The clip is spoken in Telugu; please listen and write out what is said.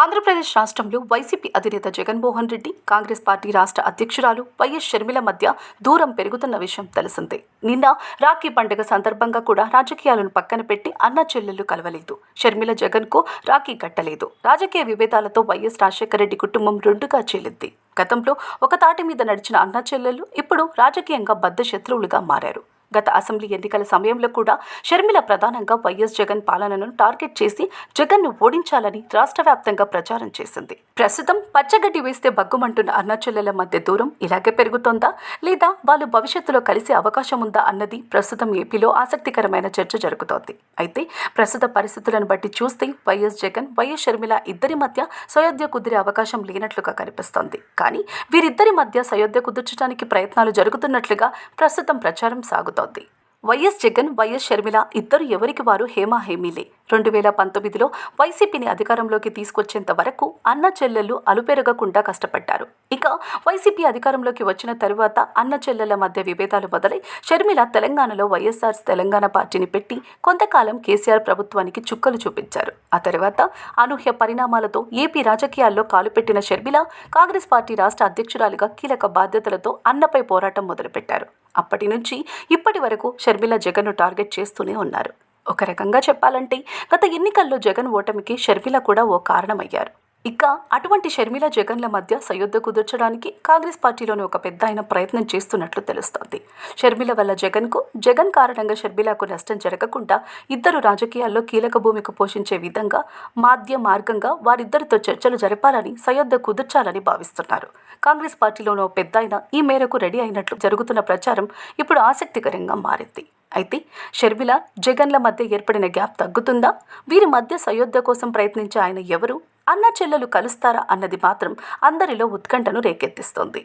ఆంధ్రప్రదేశ్ రాష్ట్రంలో వైసీపీ అధినేత జగన్మోహన్ రెడ్డి కాంగ్రెస్ పార్టీ రాష్ట్ర అధ్యక్షురాలు వైఎస్ షర్మిల మధ్య దూరం పెరుగుతున్న విషయం తెలిసిందే. నిన్న రాఖీ పండుగ సందర్భంగా కూడా రాజకీయాలను పక్కన పెట్టి అన్న చెల్లెళ్ళు కలవలేదు. షర్మిల జగన్కు రాఖీ కట్టలేదు. రాజకీయ విభేదాలతో వైఎస్ రాజశేఖర రెడ్డి కుటుంబం రెండుగా చెల్లింది. గతంలో ఒక తాటి మీద నడిచిన అన్న చెల్లెలు ఇప్పుడు రాజకీయంగా బద్ద శత్రువులుగా మారారు. గత అసెంబ్లీ ఎన్నికల సమయంలో కూడా షర్మిల ప్రధానంగా వైఎస్ జగన్ పాలనను టార్గెట్ చేసి జగన్ను ఓడించాలని రాష్ట్ర వ్యాప్తంగా ప్రచారం చేసింది. ప్రస్తుతం పచ్చగడ్డి వేస్తే బగ్గుమంటున్న అన్నచెల్లెల మధ్య దూరం ఇలాగే పెరుగుతోందా? లేదా వాళ్ళు భవిష్యత్తులో కలిసే అవకాశం ఉందా అన్నది ప్రస్తుతం ఏపీలో ఆసక్తికరమైన చర్చ జరుగుతోంది. అయితే ప్రస్తుత పరిస్థితులను బట్టి చూస్తే వైఎస్ జగన్ వైఎస్ షర్మిల ఇద్దరి మధ్య సయోధ్య కుదిరే అవకాశం లేనట్లుగా కనిపిస్తోంది. కానీ వీరిద్దరి మధ్య సయోధ్య కుదుర్చడానికి ప్రయత్నాలు జరుగుతున్నట్లుగా ప్రస్తుతం ప్రచారం సాగుతుంది. వైఎస్ జగన్ వైఎస్ షర్మిల ఇద్దరు ఎవరికి వారు హేమా హేమీలే. రెండు వేల పంతొమ్మిదిలో వైసీపీని అధికారంలోకి తీసుకొచ్చేంత వరకు అన్న చెల్లెళ్ళు అలుపెరగకుండా కష్టపడ్డారు. ఇక వైసీపీ అధికారంలోకి వచ్చిన తరువాత అన్న చెల్లెల మధ్య విభేదాలు మొదలై షర్మిల తెలంగాణలో వైఎస్ఆర్ తెలంగాణ పార్టీని పెట్టి కొంతకాలం కేసీఆర్ ప్రభుత్వానికి చుక్కలు చూపించారు. ఆ తర్వాత అనూహ్య పరిణామాలతో ఏపీ రాజకీయాల్లో కాలుపెట్టిన షర్మిల కాంగ్రెస్ పార్టీ రాష్ట్ర అధ్యక్షురాలిగా కీలక బాధ్యతలతో అన్నపై పోరాటం మొదలుపెట్టారు. అప్పటి నుంచి ఇప్పటి వరకు షర్మిల జగన్ను టార్గెట్ చేస్తూనే ఉన్నారు. ఒక రకంగా చెప్పాలంటే గత ఎన్నికల్లో జగన్ ఓటమికి షర్మిల కూడా ఓ కారణమయ్యారు. ఇక అటువంటి షర్మిల జగన్ల మధ్య సయోధ్య కుదుర్చడానికి కాంగ్రెస్ పార్టీలోని ఒక పెద్ద ఆయన ప్రయత్నం చేస్తున్నట్లు తెలుస్తోంది. షర్మిల వల్ల జగన్కు జగన్ కారణంగా షర్మిలకు నష్టం జరగకుండా ఇద్దరు రాజకీయాల్లో కీలక భూమిక పోషించే విధంగా మాధ్య మార్గంగా వారిద్దరితో చర్చలు జరపాలని సయోధ్య కుదుర్చాలని భావిస్తున్నారు. కాంగ్రెస్ పార్టీలోని పెద్ద ఆయన ఈ మేరకు రెడీ అయినట్లు జరుగుతున్న ప్రచారం ఇప్పుడు ఆసక్తికరంగా మారింది. అయితే షర్మిల జగన్ల మధ్య ఏర్పడిన గ్యాప్ తగ్గుతుందా? వీరి మధ్య సయోధ్య కోసం ప్రయత్నించే ఆయన ఎవరు? అన్న చెల్లెలు కలుస్తారా అన్నది మాత్రం అందరిలో ఉత్కంఠను రేకెత్తిస్తోంది.